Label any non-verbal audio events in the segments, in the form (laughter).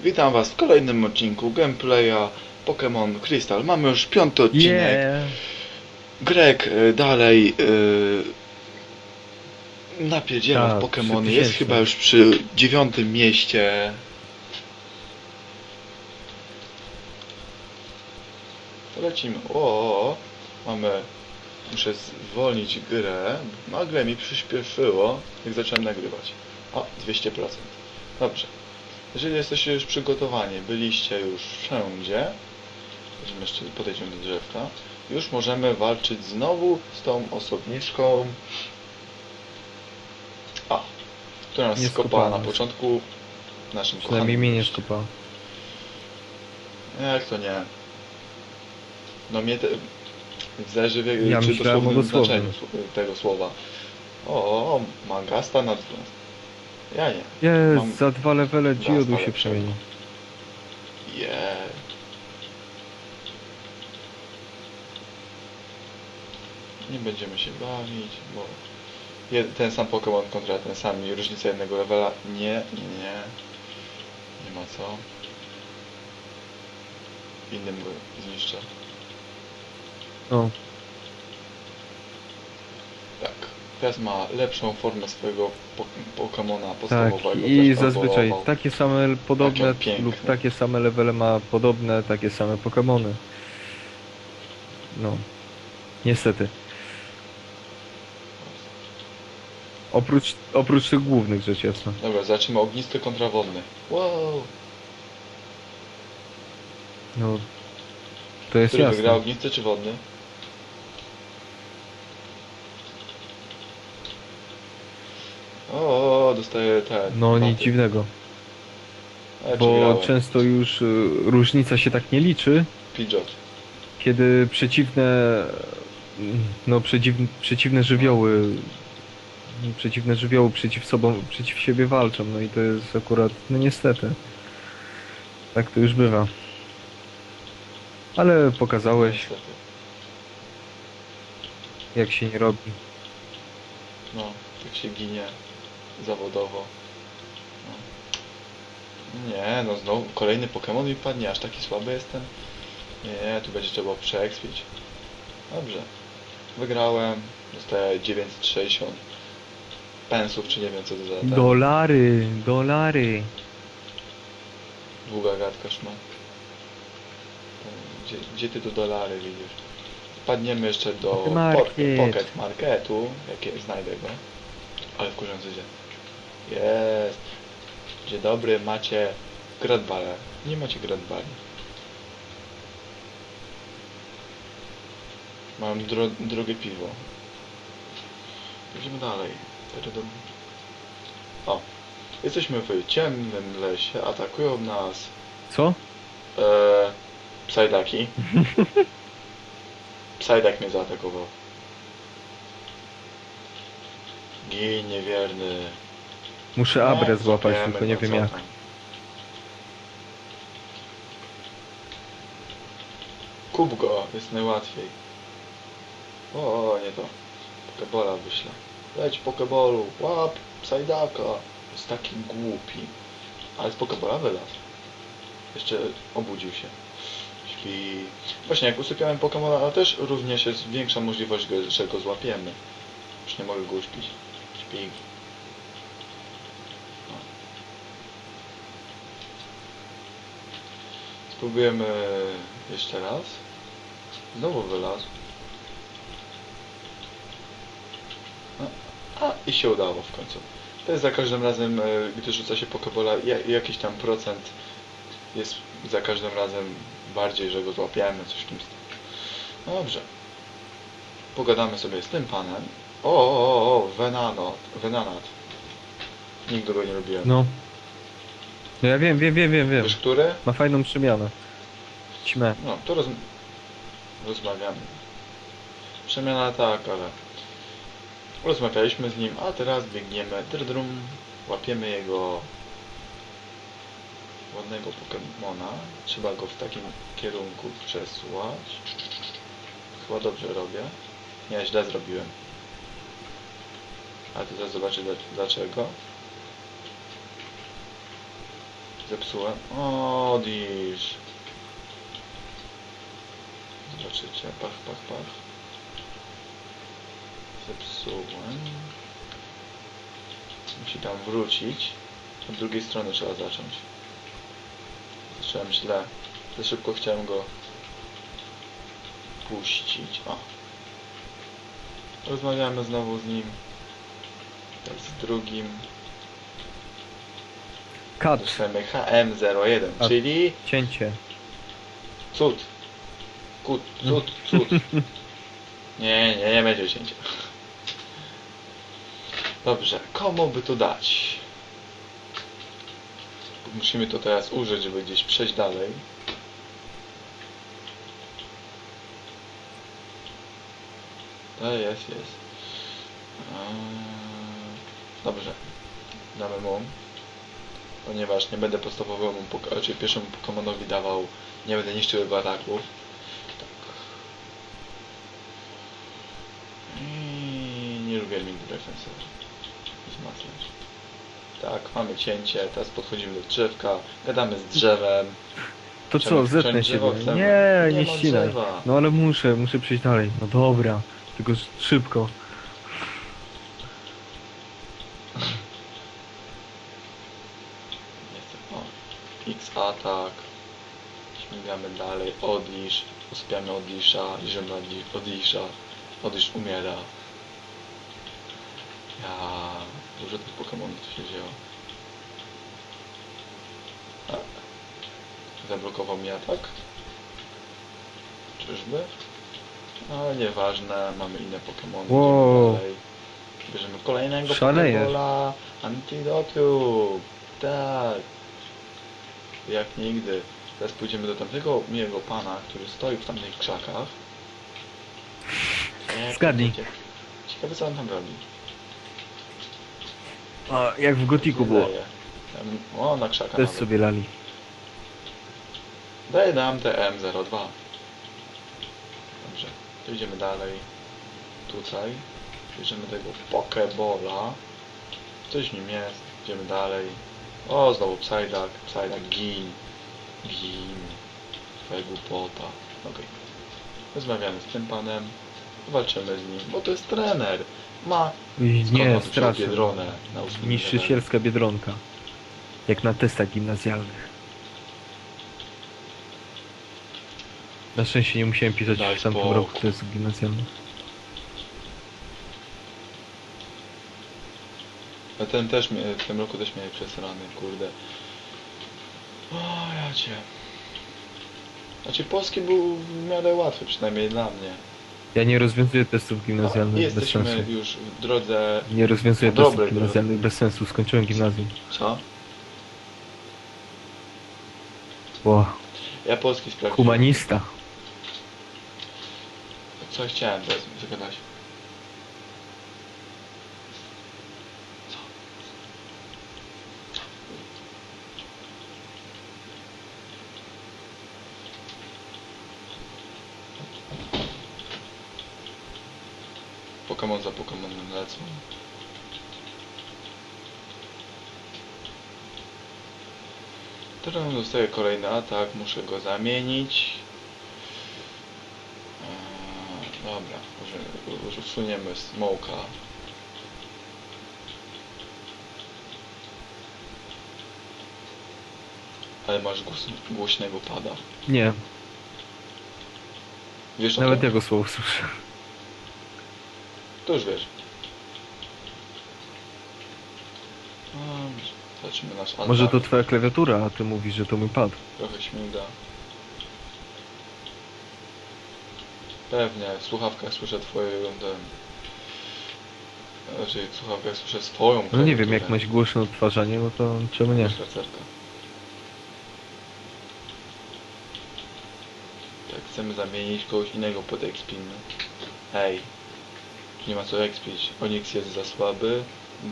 Witam Was w kolejnym odcinku gameplaya Pokémon Crystal. Mamy już piąty odcinek. Yeah. Greg y, dalej y, napierdziela Tak, w Pokémony. Jest chyba już przy dziewiątym mieście. Lecimy. O. mamy. Muszę zwolnić grę. Nagle mi przyspieszyło, jak zacząłem nagrywać. O, 200%. Dobrze. Jeżeli jesteście już przygotowani, byliście już wszędzie, weźmy jeszcze podejdziemy do drzewka, już możemy walczyć znowu z tą osobniczką, a, która nas Nie skopała skopała na początku naszym Przynajmniej kochanym mnie nie mieście. skopał. Jak to nie? No mnie te... Zależy w Ja czy dosłownym znaczeniu tego słowa. O, Mangasta nad... Ja nie. Jest, Mam- za dwa levele Geodu się lepszego. przemieni. Je. Nie będziemy się bawić, bo jed- ten sam Pokémon kontra ten sam i różnica jednego levela. Nie, nie, nie. Ma co. Innym go zniszczę. No, Tak. Teraz ma lepszą formę swojego po Pokemona tak. podstawowego. I też zazwyczaj ewoluował. takie same podobne Taki piękny. lub takie same levele ma podobne, takie same Pokémony. No. Niestety. Oprócz, oprócz tych głównych rzecz jasna. Dobra, zacznijmy ognisty kontra wodny. Wow! No. To jest Który wygra jasne. ognisty czy wodny? O, dostaję ten. No nic dziwnego. Ale Bo przegrałem. często już y, różnica się tak nie liczy, Pidgeot. kiedy przeciwne mm, no przeciw, przeciwne żywioły przeciwne żywioły przeciw sobą przeciw siebie walczą no i to jest akurat no niestety tak to już bywa ale pokazałeś Niestety. jak się nie robi No, tak się ginie zawodowo. No. Nie, no znowu kolejny Pokémon mi padnie, aż taki słaby jestem. Nie, tu będzie trzeba przeekspić. Dobrze. Wygrałem. Dostaję 960 pensów, czy nie wiem co to za... ten- dolary dolary Długa gadka szma. Gdzie, gdzie ty tu dolary widzisz? Wpadniemy jeszcze do Market. Pocket Marketu, jakie znajdę go. Ale wkurzający dzień. Jest. Dzień dobry, macie gradbale. Nie macie gradbali. Mam dro drogie piwo. Idziemy dalej. O. Jesteśmy w ciemnym lesie. Atakują nas co? Eee, Psajdaki. (laughs) Psajdak mnie zaatakował. Gin niewierny. Muszę abrę No, złapać złapiemy tylko nie wiem jak. Kup go, jest najłatwiej. O, nie to. Pokebola wyślę. Leć pokebolu, łap Psajdaka. Jest taki głupi. Ale z pokebola wylazł. Jeszcze obudził się. Śpi. Właśnie, jak usypiałem Pokemona, ale też również jest większa możliwość, że go złapiemy. Już nie mogę go uśpić. Śpi. Spróbujemy jeszcze raz. Znowu wylazł. A, i się udało w końcu. To jest za każdym razem, e, gdy rzuca się Pokebola, ja- jakiś tam procent jest za każdym razem bardziej, że go złapiemy, coś w tym stylu. No dobrze. Pogadamy sobie z tym panem. O, o, o, o Venano, Venanat. Nigdy go nie lubiłem. no no ja wiem wiem wiem wiem wiem Wiesz, który? ma fajną przemianę ćmę No, to roz... rozmawiamy. Przemiana tak, ale rozmawialiśmy z nim, a teraz biegniemy, drdrum, łapiemy jego ładnego Pokemona. Trzeba go w takim kierunku przesłać. Chyba dobrze robię. Nie, źle zrobiłem. Ale to teraz zobaczę dla- dlaczego. Zepsułem. Odlisz. Zobaczycie. Pach, pach, pach. Zepsułem. Musi tam wrócić. Od drugiej strony trzeba zacząć. Zacząłem źle. Za szybko chciałem go puścić. O. Rozmawiamy znowu z nim. Tak z drugim. Cut. Piszemy HM01, A- czyli Cięcie. cud. Kut, cud, cud. (laughs) Nie, nie, nie będzie cięcia. Dobrze, komu by to dać? Musimy to teraz użyć, żeby gdzieś przejść dalej. To jest, jest. Dobrze. Damy mu. Ponieważ nie będę podstawowemu, pok- raczej pierwszemu Pokemonowi dawał, nie będę niszczył jego ataków. Tak. I nie lubię nigdy defensora. Wzmacniać. Tak, mamy cięcie, teraz podchodzimy do drzewka, gadamy z drzewem. To co, zetnę chcemy. Nie, Nie nie ścinaj. No ale muszę, muszę przejść dalej. No dobra. Tylko sz- szybko. Nie chcę. O. X atak. Śmigamy dalej. Odlisz. Usypiamy Odlisza. Liżymy Odli- Odlisza. Odlisz umiera. Ja... Dużo tych Pokemonów tu się działo. Tak. Zablokował mi atak. Czyżby? Ale nieważne, mamy inne Pokemony. Wow. Idziemy dalej. Bierzemy kolejnego. Pokebola. Antidotum. Tak. Jak nigdy. Teraz pójdziemy do tamtego miłego pana, który stoi w tamtych krzakach. Nie, Zgadnij. Ciekawe co on tam robi. A, jak w Gotiku było. Daje. Tam- O, na krzakach. Też nawet. sobie lali. Daję nam TM02. Dobrze, to idziemy dalej. Tutaj. Bierzemy tego Pokebola. Coś w nim jest. Idziemy dalej. O, znowu Psyduck. Psyduck, gin. Gin. Twoja głupota. Okej. Rozmawiamy z tym panem. Walczymy z nim, bo to jest trener. Ma Nie, strasznie. Biedronę na ósmym? Niszczycielska biedronka. Jak na testach gimnazjalnych. Na szczęście nie musiałem pisać Daj w tamtym spokój. roku testów gimnazjalnych. A ten też w tym roku też mieli przesrany, kurde. O, ja cię. Znaczy polski był w miarę łatwy, przynajmniej dla mnie. Ja nie rozwiązuję testów gimnazjalnych bez Jesteśmy sensu. już w drodze... Nie rozwiązuję Dobre, testów gimnazjalnych bez sensu. Skończyłem gimnazjum. Co? Bo Ja polski sprawdziłem. humanista. Co chciałem teraz zagadać? Pokémon za Pokémonem lecą. Teraz dostaję kolejny atak, muszę go zamienić. Eee, dobra, może już usuniemy smoka. Ale masz głos, głośnego pada. Nie, Wiesz nawet tym? jego słowo słyszę. To już wiesz. Zobaczymy nasz atak. Może to twoja klawiatura, a ty mówisz, że to mój pad. Trochę śmiga. Pewnie, w słuchawkach słyszę twoje ten... Raczej w słuchawkach słyszę swoją No nie wiem, jak masz głośne odtwarzanie, no to czemu nie? Tak, chcemy zamienić kogoś innego pod expin. Ej. Nie ma co expić. Onyx jest za słaby.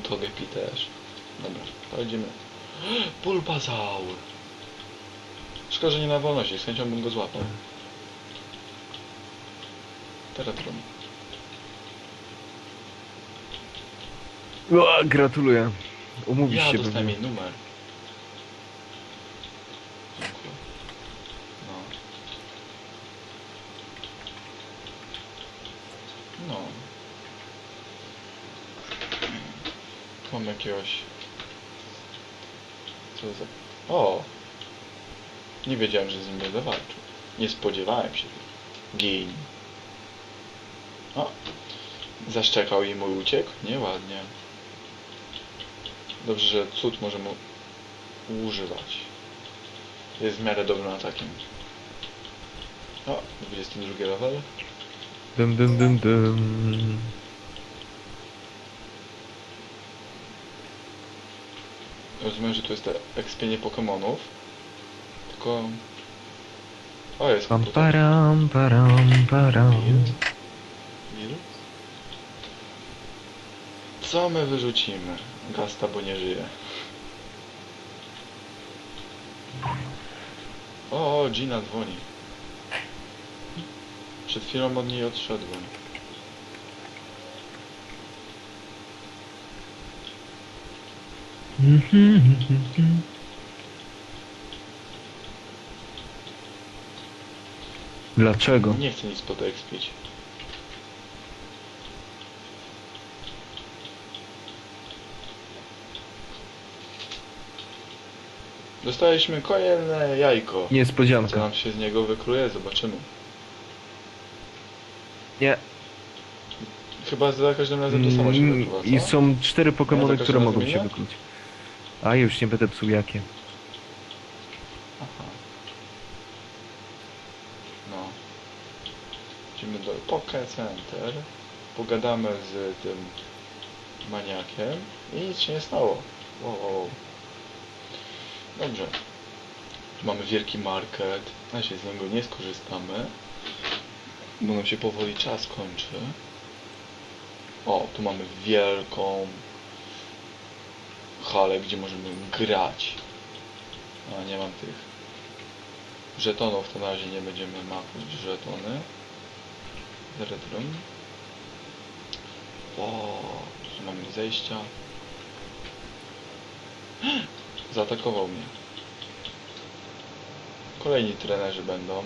Togepi też. Dobra, to idziemy. Bulbazaur! (gasps) Szkoda, że nie na wolności. Z chęcią bym go złapał. Teratron. Ua, gratuluję. Umówisz Ja się dostałem pewnie. jej numer. Mam jakiegoś... Co za... O! Nie wiedziałem, że z nim będę walczył. Nie spodziewałem się. Gin. O! Zaszczekał i mój uciekł? Nieładnie. Dobrze, że cud możemy używać. Jest w miarę dobrym atakiem. O, 22 level. Dum, dum, dum, dum. Rozumiem, że tu jest ekspienie Pokemonów. Tylko... O, jest Pam, param, param, param. Co my wyrzucimy? Gasta, bo nie żyje. O, o, Gina dzwoni. Przed chwilą od niej odszedłem. (laughs) Dlaczego? Nie chcę nic podekspić. Dostaliśmy kolejne jajko. Co Niespodzianka. nam się z niego wykluje? Zobaczymy. Nie. Chyba za każdym razem to samo się Mm, wykluwa, I są cztery Nie, Pokemony, które mogą się inne? wykluć. A już nie będę psuł jakie. Aha. No. Idziemy do Poke Center. Pogadamy z tym maniakiem i nic się nie stało. Wow. Dobrze. Tu mamy wielki market. Na razie z niego nie skorzystamy. Bo nam się powoli czas kończy. O, tu mamy wielką halę, gdzie możemy grać. A nie mam tych żetonów, to na razie nie będziemy mapuć żetony. Redrum. O, tu mamy zejścia. (gasps) Zaatakował mnie. Kolejni trenerzy będą.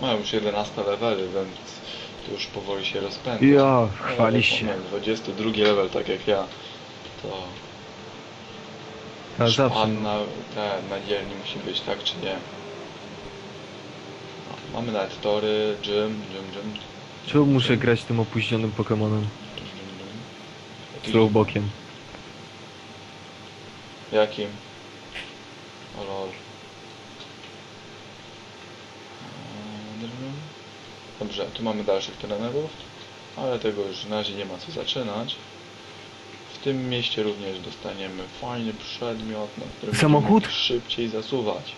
Mają już 11 levely, więc to już powoli się rozpędza. Ja, chwali się. mamy 22 level, tak jak ja, to A zawsze. pan na, ten, na dzielni musi być, tak czy nie? No, mamy nawet tory, gym, gym, gym, Czemu muszę grać tym opóźnionym Pokemonem? Slowbokiem. Jakim? O lol. Eee, Dobrze, tu mamy dalszych trenerów, ale tego już na razie nie ma co zaczynać. W tym mieście również dostaniemy fajny przedmiot, na którym Samochód? szybciej zasuwać.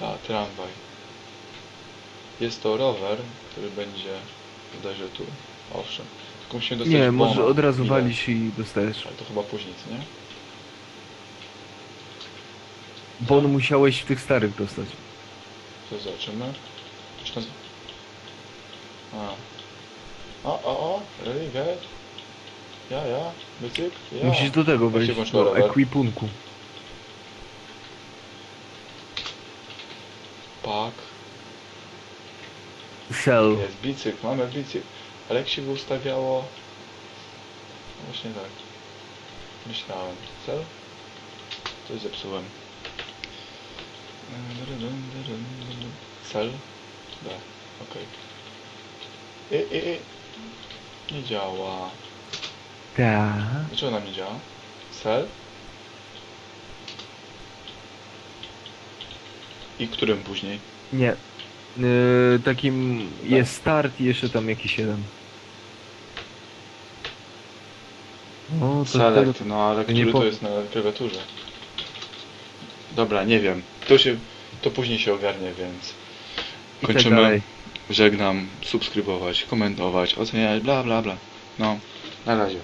Ta, tramwaj. Jest to rower, który będzie bodajże tu. Owszem. Tylko musimy dostać Nie, może od razu Ile? walisz i dostajesz. Ale to chyba później, co nie? Bon musiałeś w tych starych dostać. To zobaczymy. Czy to... A. O, o, o, really good. Ja, ja, bycyk, ja. Musisz do tego wejść, do rower? ekwipunku. Pak. Cell. Jest bicykl, mamy bicykl. Ale jak się go ustawiało... Właśnie tak. Myślałem. Cel? Coś zepsułem. Cel? B. Okej. I, i, i. Nie działa. Ta. Dlaczego nam nie działa? Cel? I którym później? Nie. Yy, takim jest start i jeszcze tam jakiś jeden. O, to tego... Select, no ale to nie który to po- jest na klawiaturze? Dobra, nie wiem. To się, to później się ogarnie, więc I tak kończymy. dalej. Żegnam, subskrybować, komentować, oceniać, bla bla bla. No, na razie.